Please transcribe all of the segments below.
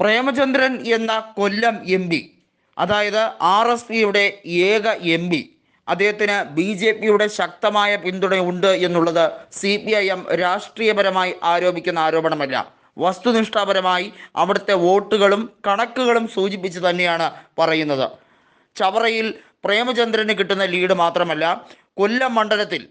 പ്രേമചന്ദ്രൻ എന്ന Kollam M P. അതായത് R S പിയുടെ ഏക എം പി. അദ്ദേഹത്തിന് ബി ജെ പിയുടെ ശക്തമായ പിന്തുണയുണ്ട് എന്നുള്ളത് സി പി ഐ എം രാഷ്ട്രീയപരമായി ആരോപിക്കുന്ന ആരോപണമല്ല. വസ്തുനിഷ്ഠാപരമായി അവിടുത്തെ വോട്ടുകളും കണക്കുകളും സൂചിപ്പിച്ച് തന്നെയാണ് പറയുന്നത്. ചവറയിൽ പ്രേമചന്ദ്രന് കിട്ടുന്ന ലീഡ് മാത്രമല്ല കൊല്ലം മണ്ഡലത്തിൽ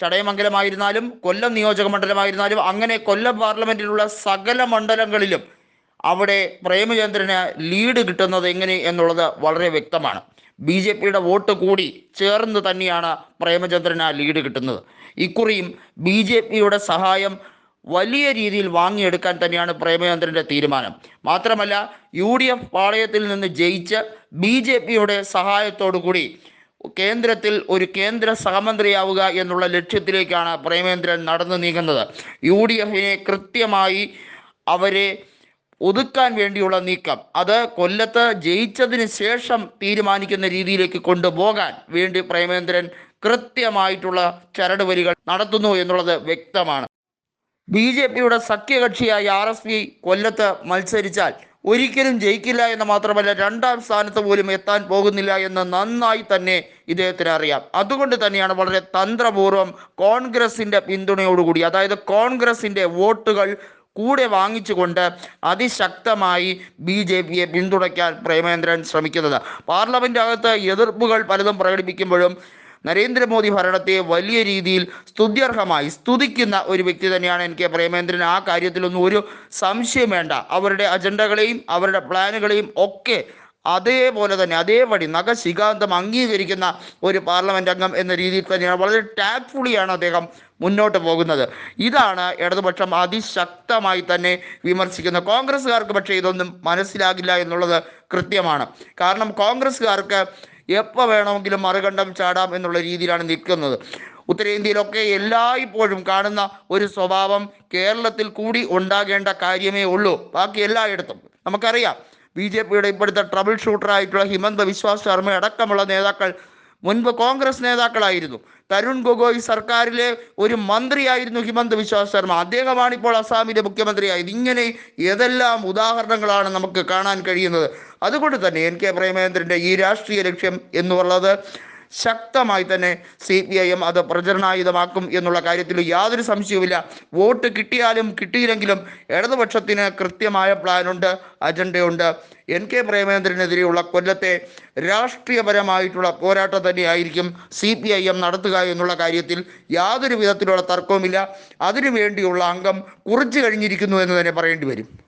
ചടയമംഗലമായിരുന്നാലും കൊല്ലം നിയോജക മണ്ഡലമായിരുന്നാലും അങ്ങനെ കൊല്ലം പാർലമെന്റിലുള്ള സകല മണ്ഡലങ്ങളിലും അവിടെ പ്രേമചന്ദ്രന് ലീഡ് കിട്ടുന്നത് എങ്ങനെ എന്നുള്ളത് വളരെ വ്യക്തമാണ്. ബി ജെ പിയുടെ വോട്ട് കൂടി ചേർന്ന് തന്നെയാണ് പ്രേമചന്ദ്രന് ലീഡ് കിട്ടുന്നത്. ഇക്കുറിയും ബി ജെ പിയുടെ സഹായം വലിയ രീതിയിൽ വാങ്ങിയെടുക്കാൻ തന്നെയാണ് പ്രേമചന്ദ്രന്റെ തീരുമാനം. മാത്രമല്ല യു ഡി എഫ് പാളയത്തിൽ നിന്ന് ജയിച്ച് ബി ജെ പിയുടെ സഹായത്തോടു കൂടി കേന്ദ്രത്തിൽ ഒരു കേന്ദ്ര സഹമന്ത്രിയാവുക എന്നുള്ള ലക്ഷ്യത്തിലേക്കാണ് പ്രേമേന്ദ്രൻ നടന്നു നീങ്ങുന്നത്. യു ഡി എഫിനെ കൃത്യമായി അവരെ ഒതുക്കാൻ വേണ്ടിയുള്ള നീക്കം. അത് കൊല്ലത്ത് ജയിച്ചതിന് ശേഷം തീരുമാനിക്കുന്ന രീതിയിലേക്ക് കൊണ്ടുപോകാൻ വേണ്ടി പ്രേമേന്ദ്രൻ കൃത്യമായിട്ടുള്ള ചരടുവലികൾ നടത്തുന്നു എന്നുള്ളത് വ്യക്തമാണ്. ബി ജെ പിയുടെ സഖ്യകക്ഷിയായ ആർ എസ് പി കൊല്ലത്ത് മത്സരിച്ചാൽ ഒരിക്കലും ജയിക്കില്ല എന്ന് മാത്രമല്ല രണ്ടാം സ്ഥാനത്ത് പോലും എത്താൻ പോകുന്നില്ല എന്ന് നന്നായി തന്നെ ഇദ്ദേഹത്തിന് അറിയാം. അതുകൊണ്ട് തന്നെയാണ് വളരെ തന്ത്രപൂർവം കോൺഗ്രസിന്റെ പിന്തുണയോടുകൂടി അതായത് കോൺഗ്രസിന്റെ വോട്ടുകൾ കൂടെ വാങ്ങിച്ചുകൊണ്ട് അതിശക്തമായി ബി ജെ പിയെ പിന്തുണയ്ക്കാൻ പ്രേമേന്ദ്രൻ ശ്രമിക്കുന്നത്. പാർലമെന്റ് അകത്ത് എതിർപ്പുകൾ പലതും പ്രകടിപ്പിക്കുമ്പോഴും നരേന്ദ്രമോദി ഭരണത്തെ വലിയ രീതിയിൽ സ്തുത്യർഹമായി സ്തുതിക്കുന്ന ഒരു വ്യക്തി തന്നെയാണ് എൻ കെ പ്രേമേന്ദ്രൻ. ആ കാര്യത്തിലൊന്നും ഒരു സംശയം വേണ്ട. അവരുടെ അജണ്ടകളെയും അവരുടെ പ്ലാനുകളെയും ഒക്കെ അതേപോലെ തന്നെ അതേപടി നഖശികാന്തം അംഗീകരിക്കുന്ന ഒരു പാർലമെന്റ് അംഗം എന്ന രീതിയിൽ തന്നെയാണ്. വളരെ ടാക്ട്ഫുള്ളിയാണ് അദ്ദേഹം മുന്നോട്ട് പോകുന്നത്. ഇതാണ് ഇടതുപക്ഷം അതിശക്തമായി തന്നെ വിമർശിക്കുന്നത്. കോൺഗ്രസ്സുകാർക്ക് പക്ഷേ ഇതൊന്നും മനസ്സിലാകില്ല എന്നുള്ളത് കൃത്യമാണ്. കാരണം കോൺഗ്രസ്സുകാർക്ക് എപ്പോൾ വേണമെങ്കിലും മറുകണ്ഠം ചാടാം എന്നുള്ള രീതിയിലാണ് നിൽക്കുന്നത്. ഉത്തരേന്ത്യയിലൊക്കെ എല്ലായ്പ്പോഴും കാണുന്ന ഒരു സ്വഭാവം കേരളത്തിൽ കൂടി ഉണ്ടാകേണ്ട കാര്യമേ ഉള്ളൂ. ബാക്കി എല്ലായിടത്തും നമുക്കറിയാം. ബി ജെ പിയുടെ ഇപ്പോഴത്തെ ട്രബിൾ ഷൂട്ടറായിട്ടുള്ള ഹിമന്ത വിശ്വാസ് ശർമ്മ അടക്കമുള്ള നേതാക്കൾ മുൻപ് കോൺഗ്രസ് നേതാക്കളായിരുന്നു. തരുൺ ഗൊഗോയ് സർക്കാരിലെ ഒരു മന്ത്രിയായിരുന്നു ഹിമന്ത് വിശ്വാസ് ശർമ്മ. അദ്ദേഹമാണ് ഇപ്പോൾ അസാമിലെ മുഖ്യമന്ത്രിയായത്. ഇങ്ങനെ ഏതെല്ലാം ഉദാഹരണങ്ങളാണ് നമുക്ക് കാണാൻ കഴിയുന്നത്? അതുകൊണ്ട് തന്നെ എൻ കെ പ്രേമേന്ദ്രന്റെ ഈ രാഷ്ട്രീയ ലക്ഷ്യം എന്നുള്ളത് ശക്തമായി തന്നെ സി പി ഐ എം അത് പ്രചരണായുധമാക്കും എന്നുള്ള കാര്യത്തിൽ യാതൊരു സംശയവുമില്ല. വോട്ട് കിട്ടിയാലും കിട്ടിയില്ലെങ്കിലും ഇടതുപക്ഷത്തിന് കൃത്യമായ പ്ലാനുണ്ട് അജണ്ടയുണ്ട്. എൻ കെ പ്രേമേന്ദ്രനെതിരെയുള്ള കൊല്ലത്തെ രാഷ്ട്രീയപരമായിട്ടുള്ള പോരാട്ടം തന്നെയായിരിക്കും സി പി ഐ എം നടത്തുക എന്നുള്ള കാര്യത്തിൽ യാതൊരു വിധത്തിലുള്ള തർക്കവുമില്ല. അതിനു വേണ്ടിയുള്ള അംഗം കുറിച്ചു കഴിഞ്ഞിരിക്കുന്നു എന്ന് തന്നെ പറയേണ്ടി വരും.